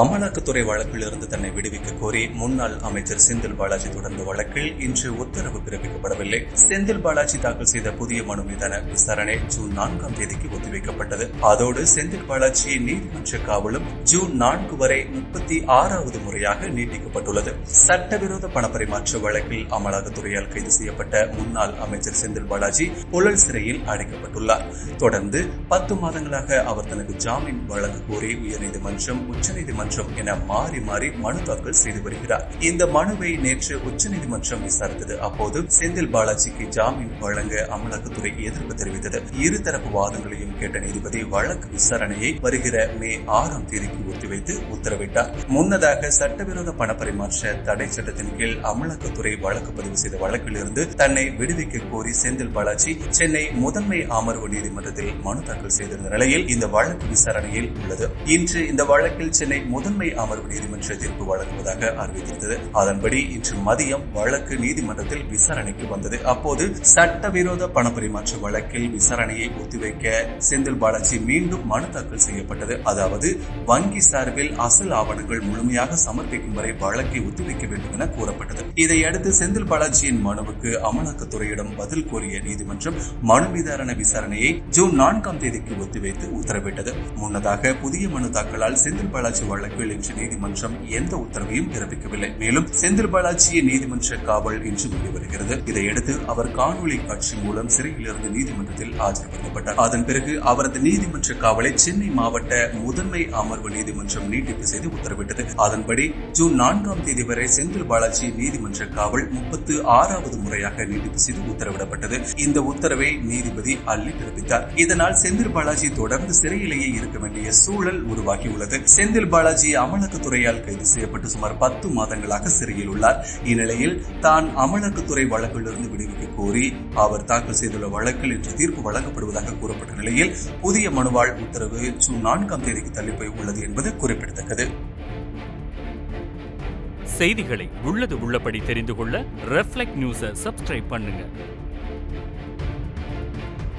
அமலாக்கத்துறை வழக்கில் இருந்து தன்னை விடுவிக்க கோரி முன்னாள் அமைச்சர் செந்தில் பாலாஜி தொடர்ந்த வழக்கில் இன்று உத்தரவு பிறப்பிக்கப்படவில்லை. செந்தில் பாலாஜி தாக்கல் செய்த புதிய மனு மீதான விசாரணை ஜூன் நான்காம் தேதிக்கு ஒத்திவைக்கப்பட்டது. அதோடு செந்தில் பாலாஜியை நீதிமன்ற காவலும் ஜூன் நான்கு வரை முப்பத்தி ஆறாவது முறையாக நீட்டிக்கப்பட்டுள்ளது. சட்டவிரோத பணப்பரிமாற்ற வழக்கில் அமலாக்கத்துறையால் கைது செய்யப்பட்ட முன்னாள் அமைச்சர் செந்தில் பாலாஜி புழல் சிறையில் அடைக்கப்பட்டுள்ளார். தொடர்ந்து பத்து மாதங்களாக அவர் தனது ஜாமீன் வழங்க கோரி உயர்நீதிமன்றம் உச்சநீதிமன்றம் என மாறி மாறி மனு தாக்கல் செய்து வருகிறார். இந்த மனுவை நேற்று உச்சநீதிமன்றம் விசாரித்தது. அப்போது செந்தில் பாலாஜிக்கு ஜாமீன் வழங்க அமலாக்கத்துறை எதிர்ப்பு தெரிவித்தது. இருதரப்பு வாதங்களையும் கேட்ட நீதிபதி வழக்கு விசாரணையை வருகிற மே ஆறாம் தேதிக்கு ஒத்திவைத்து உத்தரவிட்டார். முன்னதாக சட்டவிரோத பணப்பரிமாற்ற தடை சட்டத்தின் கீழ் அமலாக்கத்துறை வழக்கு பதிவு செய்த வழக்கிலிருந்து தன்னை விடுவிக்க கோரி செந்தில் பாலாஜி சென்னை முதன்மை அமர்வு நீதிமன்றத்தில் மனு தாக்கல் செய்திருந்த நிலையில் இந்த வழக்கு விசாரணையில் உள்ளது. இன்று இந்த வழக்கில் சென்னை முதன்மை அமர்வு நீதிமன்ற தீர்ப்பு வழங்குவதாக அறிவித்திருந்தது. அதன்படி இன்று மதியம் வழக்கு நீதிமன்றத்தில் விசாரணைக்கு வந்தது. அப்போது சட்டவிரோத பண பரிமாற்ற வழக்கில் விசாரணையை ஒத்திவைக்க செந்தில் பாலாஜி மீண்டும் மனு தாக்கல் செய்யப்பட்டது. அதாவது வங்கி சார்பில் அசல் ஆவணங்கள் முழுமையாக சமர்ப்பிக்கும் வரை வழக்கை ஒத்திவைக்க வேண்டும் என கூறப்பட்டது. இதையடுத்து செந்தில் பாலாஜியின் மனுவுக்கு அமலாக்கத்துறையிடம் பதில் கோரிய நீதிமன்றம் மனு மீதான விசாரணையை ஜூன் நான்காம் தேதிக்கு ஒத்திவைத்து உத்தரவிட்டது. முன்னதாக புதிய மனு தாக்கலால் செந்தில் பாலாஜி வழக்கில் இன்று நீதிமன்றம் எந்த உத்தரவையும் பிறப்பிக்கவில்லை. மேலும் செந்தில் பாலாஜியை நீதிமன்ற காவல் இன்று முடிவருகிறது இதையடுத்து அவர் காணொலி காட்சி மூலம் சிறையிலிருந்து நீதிமன்றத்தில் ஆஜர்படுத்தப்பட்டார் அதன் பிறகு அவரது நீதிமன்ற காவலை சென்னை மாவட்ட முதன்மை அமர்வு நீதிமன்றம் நீட்டிப்பு செய்து உத்தரவிட்டது. அதன்படி ஜூன் நான்காம் தேதி வரை செந்தில் பாலாஜி நீதிமன்ற காவல் முப்பத்து ஆறாவது முறையாக நீட்டிப்பு செய்து உத்தரவிடப்பட்டது. இந்த உத்தரவை நீதிபதி அள்ளி பிறப்பித்தார். இதனால் செந்தில் பாலாஜி தொடர்ந்து சிறையிலேயே இருக்க வேண்டிய சூழல் உருவாகியுள்ளது. செந்தில் பாலாஜி அமலாக்கத்துறையால் கைது செய்யப்பட்டு சுமார் பத்து மாதங்களாக சிறையில் உள்ளார். இந்நிலையில் தான் அமலாக்கத்துறை வழக்கிலிருந்து விடுவிக்க கோரி அவர் தாக்கல் செய்துள்ள வழக்கில் இன்று தீர்ப்பு வழங்கப்படுவதாக கூறப்பட்ட நிலையில் புதிய மனுவாழ் உத்தரவு ஜூன் நான்காம் தேதிக்கு தள்ளிப்போய் உள்ளது என்பது குறிப்பிடத்தக்கது. செய்திகளை உள்ளது உள்ளபடி தெரிந்து கொள்ள ரெஃப்ளெக்ட் நியூஸை சப்ஸ்கிரைப் பண்ணுங்க.